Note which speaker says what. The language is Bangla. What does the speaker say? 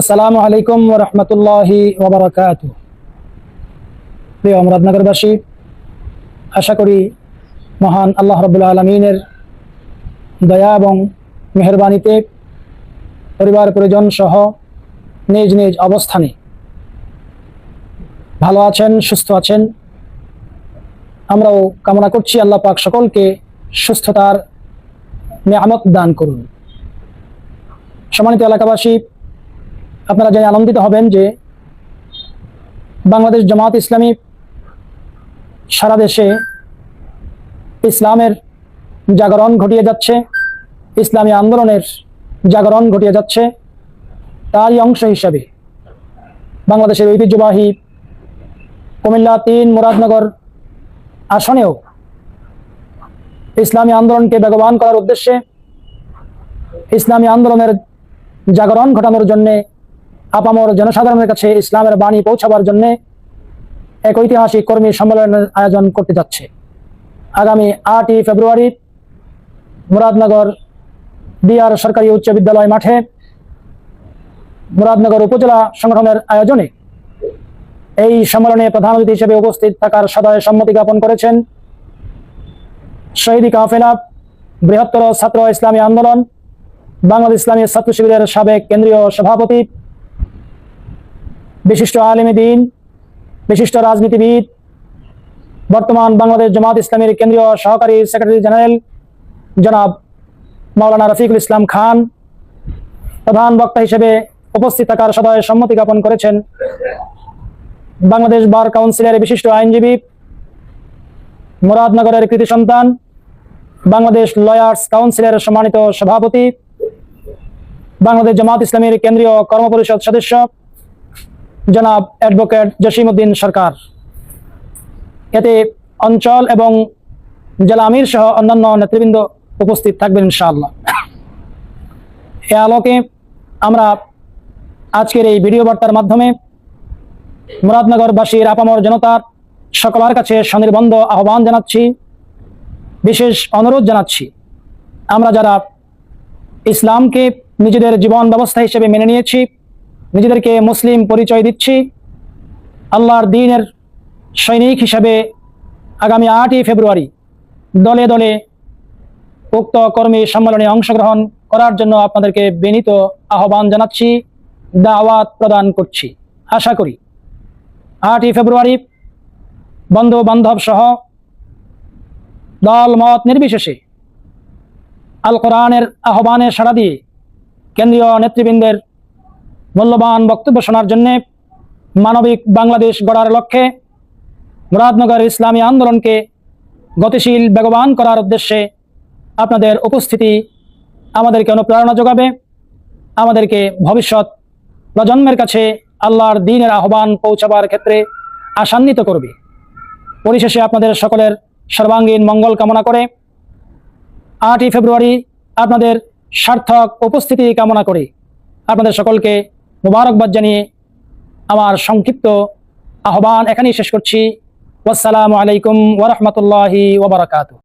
Speaker 1: আসসালামু আলাইকুম রহমতুল্লাহি ওবরাকাত প্রিয় মুরাদনগরবাসী আশা করি মহান আল্লাহ রবুল্লা আলমিনের দয়া এবং মেহরবানিতে পরিবার পরিজন সহ নিজ নিজ অবস্থানে ভালো আছেন, সুস্থ আছেন। আমরাও কামনা করছি আল্লাহ পাক সকলকে সুস্থতার নিয়ামত দান করুন। সম্মানিত এলাকাবাসী আপনারা জেনে আনন্দিত হবেন যে বাংলাদেশ জামাত ইসলামী সারা দেশে ইসলামের জাগরণ ঘটিয়ে যাচ্ছে, ইসলামী আন্দোলনের জাগরণ ঘটিয়ে যাচ্ছে। তারই অংশ হিসাবে বাংলাদেশের ঐতিহ্যবাহী কুমিল্লা তিন মুরাদনগর আসনেও ইসলামী আন্দোলনকে বেগবান করার উদ্দেশ্যে ইসলামী আন্দোলনের জাগরণ ঘটানোর জন্যে আপামর জনসাধারণের কাছে ইসলামের বাণী পৌঁছাবার জন্য এক ঐতিহাসিক কর্মী সম্মেলনের আয়োজন করতে যাচ্ছে। আগামী আটই ফেব্রুয়ারি মুরাদনগর ডিআর সরকারি উচ্চ বিদ্যালয় মাঠে মুরাদনগর উপজেলা সংগঠনের আয়োজনে এই সম্মেলনে প্রধান অতিথি হিসেবে উপস্থিত থাকার সদয় সম্মতি জ্ঞাপন করেছেন শহীদ কাফেলা বৃহত্তর ছাত্র ইসলামী আন্দোলন, বাংলাদেশ ইসলামী ছাত্র শিবিরের সাবেক কেন্দ্রীয় সভাপতি বিশিষ্ট আলিম দিন, বিশিষ্ট রাজনীতিবিদ, বর্তমান বাংলাদেশ জামাত ইসলামের কেন্দ্রীয় সহকারী সেক্রেটারি জেনারেল জনাব মাওলানা রফিকুল ইসলাম খান, প্রধান বক্তা হিসেবে উপস্থিত থাকার সদয় সম্মতি জ্ঞাপন করেছেন বাংলাদেশ বার কাউন্সিলের বিশিষ্ট আইনজীবী, মুরাদনগরের কৃতি সন্তান, বাংলাদেশ লয়ার্স কাউন্সিলের সম্মানিত সভাপতি, বাংলাদেশ জামাত ইসলামীর কেন্দ্রীয় কর্মপরিষদ সদস্য জনাব অ্যাডভোকেট জসিমউদ্দিন সরকার। এতে অঞ্চল এবং জেলা আমির সহ অন্যান্য নেতৃবৃন্দ উপস্থিত থাকবেন ইনশাআল্লাহ। এ আলোকে আমরা আজকের এই ভিডিও বার্তার মাধ্যমে মুরাদনগরবাসীর আপামর জনতার সকলের কাছে স্বনির্বন্ধ আহ্বান জানাচ্ছি, বিশেষ অনুরোধ জানাচ্ছি। আমরা যারা ইসলামকে নিজেদের জীবন ব্যবস্থা হিসেবে মেনে নিয়েছি নিজেদেরকে মুসলিম পরিচয় দিচ্ছি। আল্লাহর দিনের সৈনিক হিসাবে আগামী আটই ফেব্রুয়ারি দলে দলে উক্ত কর্মী সম্মেলনে অংশগ্রহণ করার জন্য আপনাদেরকে বিনীত আহ্বান জানাচ্ছি, দাওয়াত প্রদান করছি। আশা করি আটই ফেব্রুয়ারি বন্ধু বান্ধব সহ দল মত নির্বিশেষে আল কোরআনের আহ্বানে সাড়া দিয়ে কেন্দ্রীয় নেতৃবৃন্দের মূল্যবান বক্তব্য শোনার জন্যে মানবিক বাংলাদেশ গড়ার লক্ষ্যে মুরাদনগর ইসলামী আন্দোলনকে গতিশীল, বেগবান করার উদ্দেশ্যে আপনাদের উপস্থিতি আমাদেরকে অনুপ্রেরণা যোগাবে। আমাদেরকে ভবিষ্যৎ প্রজন্মের কাছে আল্লাহর দিনের আহ্বান পৌঁছাবার ক্ষেত্রে আশান্বিত করবে। পরিশেষে আপনাদের সকলের সর্বাঙ্গীন মঙ্গল কামনা করে আটই ফেব্রুয়ারি আপনাদের সার্থক উপস্থিতি কামনা করে। আপনাদের সকলকে মুবারকবাদ জানিয়ে আমার সংক্ষিপ্ত আহ্বান এখানেই শেষ করছি। আসসালামু আলাইকুম ওরহমতুল্লাহি ওবরাকাতু